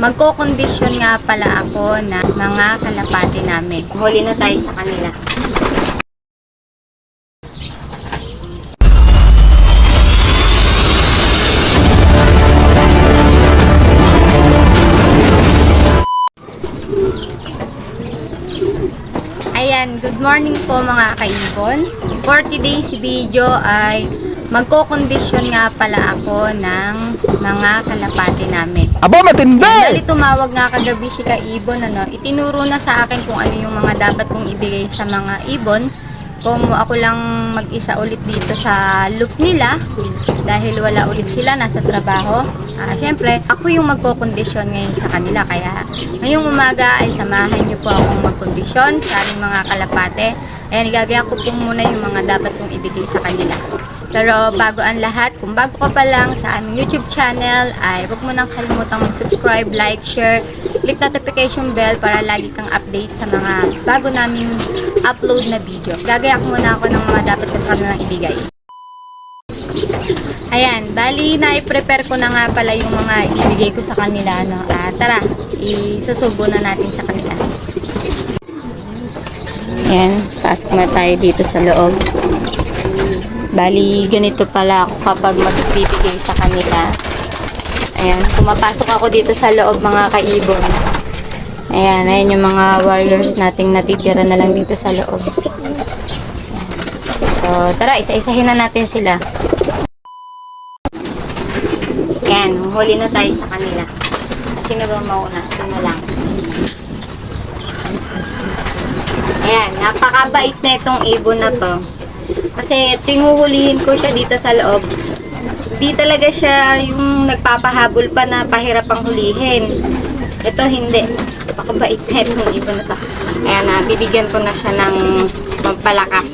Magko-condition nga pala ako na mga kalapati namin. Huli na tayo sa kanila. Ayan, good morning po mga kaibon. For today's video ay magko-condition nga pala ako ng mga kalapati namin. Aba, matindi! Dahil tumawag nga kagabi si Kaibon, ano, itinuro na sa akin kung ano yung mga dapat kong ibigay sa mga ibon. Kung ako lang mag-isa ulit dito sa loop nila, dahil wala ulit sila, nasa trabaho. Ah, Siyempre, ako yung magkokondisyon ngayon sa kanila. Kaya ngayong umaga ay samahan niyo po akong magkondisyon sa aming mga kalapate. Ayan, igagaya ko po muna yung mga dapat kong ibigay sa kanila. Pero bago ang lahat, kung bago ka pa lang sa aming YouTube channel, ay huwag mo nang kalimutang mag-subscribe, like, share, click notification bell para lagi kang update sa mga bago naming upload na video. Gagayak muna ako ng mga dapat ko sa kanilang ibigay. Ayan, bali na i-prepare ko na nga pala yung mga ibibigay ko sa kanila. No? Ah, tara, isusubo na natin sa kanila. Ayan, pasok na tayo dito sa loob. Bali, ganito pala ako kapag magbibigay sa kanila. Ayan, pumapasok ako dito sa loob mga kaibon. Ayan, ayan yung mga warriors nating natitira na lang dito sa loob. So, tara, isa-isahin na natin sila. Ayan, huli na tayo sa kanila. Sino ba mauna? Na lang. Ayan, napakabait na itong ibon na to. Kasi tuwing ko siya dito sa loob, di talaga siya yung nagpapahabol pa na pahirap ang hulihin. Ito hindi. Napakabait na itong ibon na to. Ayan na, bibigyan ko na siya ng pampalakas.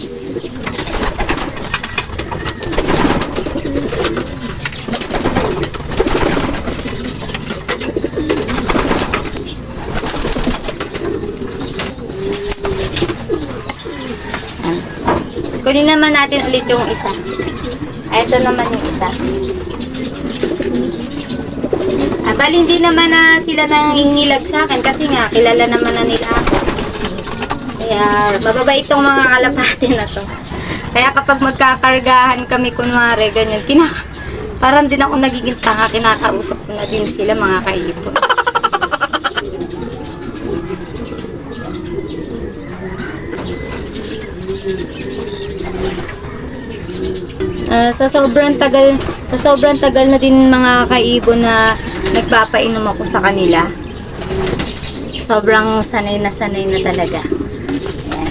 Kunin naman natin ulit yung isa. Ay, ito naman yung isa. Ah, hindi naman na sila nangingilag sa akin kasi nga, kilala naman na nila ako. Kaya, mababait itong mga kalapate na to. Kaya kapag magkakargahan kami, kunwari, ganyan, kinaka parang din ako nagiging tanga, kinakausap ko na din sila, mga kaibon. Ah, sa sobrang tagal, sa sobrang tagal na din mga kaibon na nagpapainom ako sa kanila. Sobrang sanay na sanay na talaga. Ayan.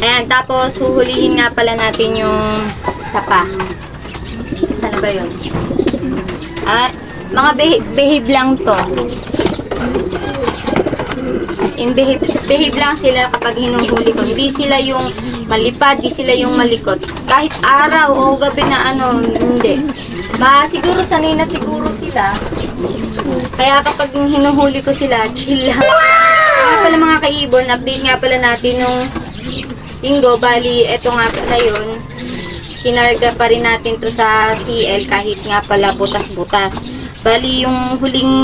Ayan, tapos huhulihin nga pala natin yung isa pa. Isa na ba yun? Ah, mga behave lang to. As in, behave, behave lang sila kapag hinuhuli ko. Hindi sila yung malipad, di sila yung malikot. Kahit araw o gabi na ano, hindi. Ma, siguro sanay na siguro sila. Kaya kapag hinuhuli ko sila, chill lang. Kaya pala mga kaibon, update nga pala natin nung linggo. Bali, eto nga pala yun. Kinarga pa rin natin to sa CL kahit nga pala butas-butas. Bali, yung huling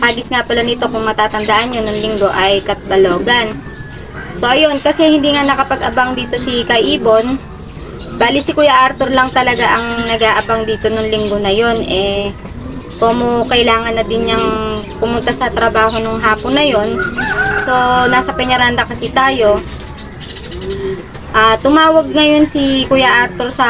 hagis nga pala nito kung matatandaan nyo ng linggo ay Katbalogan. So ayun, kasi hindi nga nakapag-abang dito si Kaibon. Bali si Kuya Arthur lang talaga ang nag-aabang dito nung linggo na yon eh como kailangan na din niyang pumunta sa trabaho nung hapon na yon. So nasa Peñaranda kasi tayo. Ah, tumawag ngayon si Kuya Arthur sa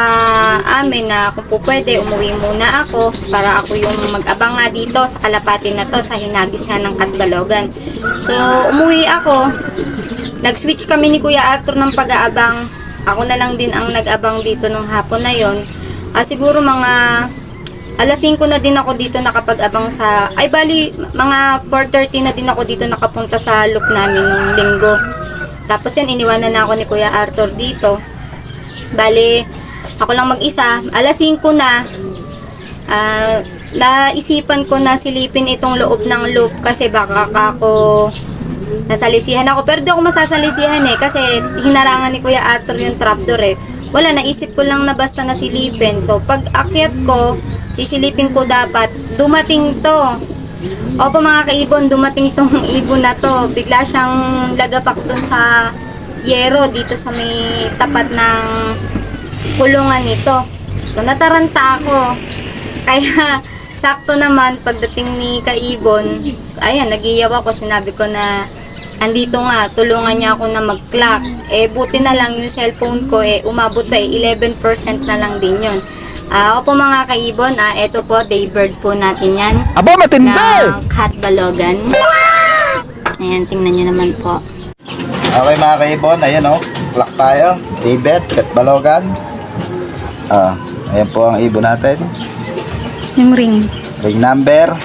amin na kung po pwede umuwi muna ako para ako yung mag-abang nga dito sa kalapati na to sa hinagis nga ng Katbalogan. So umuwi ako. Nag-switch kami ni Kuya Arthur ng pag-aabang. Ako na lang din ang nag-abang dito nung hapon na yon. Ah, siguro mga alas 5 na din ako dito nakapag-abang sa ay bali mga 4:30 na din ako dito nakapunta sa loop namin nung linggo. Tapos yan, iniwanan na ako ni Kuya Arthur dito. Bali, ako lang mag-isa. Alas 5 na. Ah, naisipan ko na silipin itong loob ng loop kasi baka ako nasalisihan ako. Pero di ako masasalisihan eh kasi hinarangan ni Kuya Arthur yung trapdoor eh. Wala, naisip ko lang na basta nasilipin. So, pag akyat ko, sisilipin ko dapat, dumating to. Opo mga kaibon, dumating tong ibon na to. Bigla siyang lagapak dun sa yero dito sa may tapat ng kulungan nito. So nataranta ako. Kaya sakto naman pagdating ni Kaibon, ayan, nagiyaw ako. Sinabi ko na andito nga, tulungan niya ako na mag-clock. Eh, buti na lang yung cellphone ko, eh, umabot pa eh, 11% na lang din yun. Ah, opo mga kaibon, ah, eto po, daybird po natin yan Aba, matindi! na cat balogan. Ayan, tingnan nyo naman po. Okay mga kaibon, ayan o. Clock tayo. David, Kat Balogan. Ah, ayan po ang ibon natin. Yung ring. Ring number.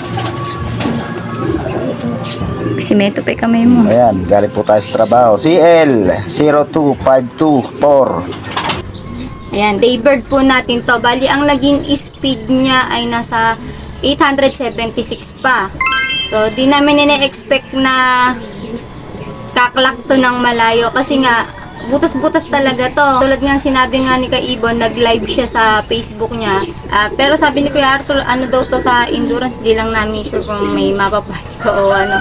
Simeto pa kamay mo. Ayan, galing po tayo sa trabaho. CL 02524. Ayan, daybird po natin to. Bali, ang naging speed niya ay nasa 876 pa. So, di namin nina-expect na kaklak to ng malayo. Kasi nga, butas-butas talaga to. Tulad nga sinabi nga ni Kaibon, nag-live siya sa Facebook niya. Ah, pero sabi ni Kuya Arthur, ano daw to sa endurance, di lang namin sure kung may mapaparty o ano.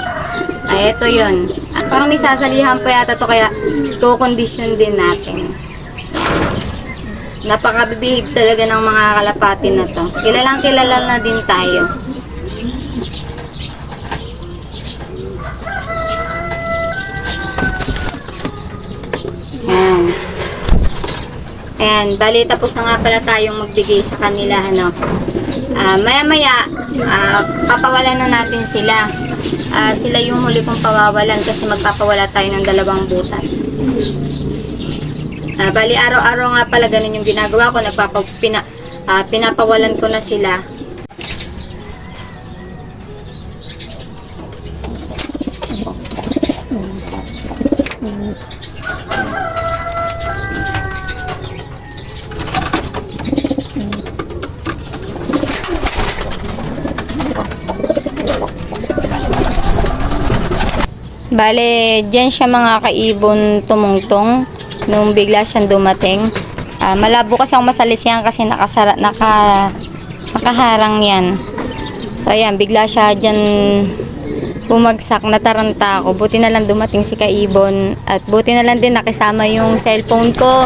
Ay, eto yun. Ah, parang may sasalihan pa yata to, kaya ko-condition din natin. Napakabibihig talaga ng mga kalapati na to. Kilalang kilala na din tayo. Ayan, bali tapos na nga pala tayong magbigay sa kanila, ano. Ah, maya-maya, ah, papawalan na natin sila. Ah, sila yung huli kong pawawalan kasi magpapawala tayo ng dalawang butas. Ah, bali araw-araw nga pala ganun yung ginagawa ko, nagpapa, pina, ah, pinapawalan ko na sila. Bale, dyan siya mga kaibon tumungtong nung bigla siyang dumating. Ah, malabo kasi ang masalis yan kasi nakasara, naka, nakaharang yan. So ayan, bigla siya dyan bumagsak, nataranta ako. Buti na lang dumating si Kaibon at buti na lang din nakisama yung cellphone ko.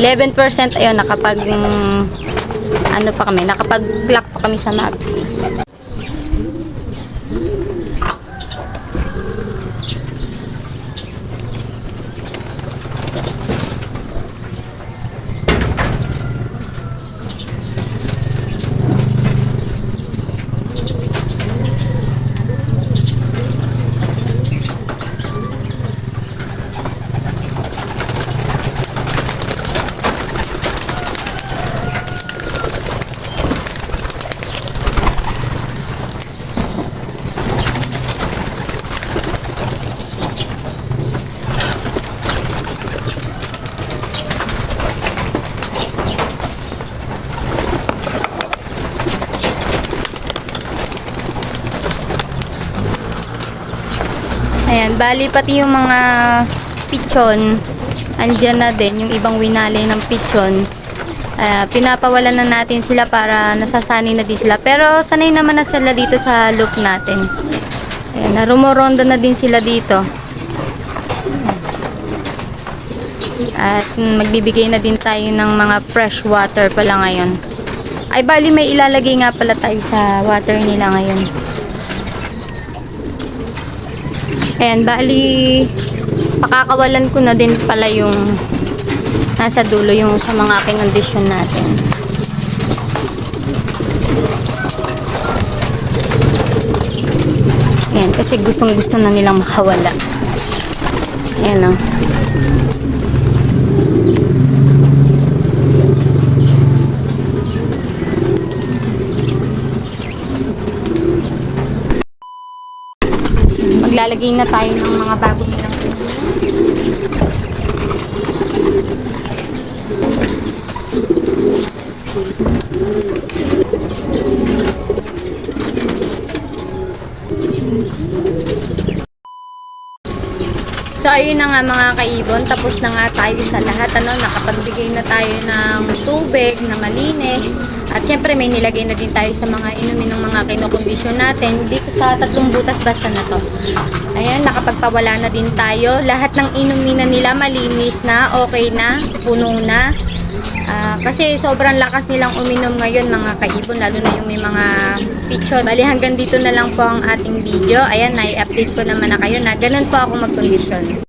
11% ayun, nakapag mm, ano pa kami, nakapag-clock pa kami sa maps. Ayan, bali pati yung mga pichon, andyan na din yung ibang winali ng pichon. Ah, pinapawalan na natin sila para nasasanay na din sila. Pero sanay naman na sila dito sa loop natin. Ayan, narumoronda na din sila dito. At magbibigay na din tayo ng mga fresh water pala ngayon. Ay bali may ilalagay nga pala tayo sa water nila ngayon. Ayan, bali, pakakawalan ko na din pala yung nasa dulo yung sa mga kinondisyon natin. Ayan, kasi gustong gusto na nilang makawala. Ayan o. Maglalagay na tayo ng mga bago nilang So So, ayun na nga mga kaibon. Tapos na nga tayo sa lahat. Ano, nakapagbigay na tayo ng tubig na malinis. At syempre, may nilagay na din tayo sa mga inumin ng mga kinokondisyon natin. Dito sa tatlong butas, basta na to. Ayan, nakapagpawala na din tayo. Lahat ng inumin na nila malinis na, okay na, puno na. Ah, kasi sobrang lakas nilang uminom ngayon mga kaibon, lalo na yung may mga picture. Bali hanggang dito na lang po ang ating video. Ayan, nai-update ko naman na kayo na ganun po ako magkondisyon.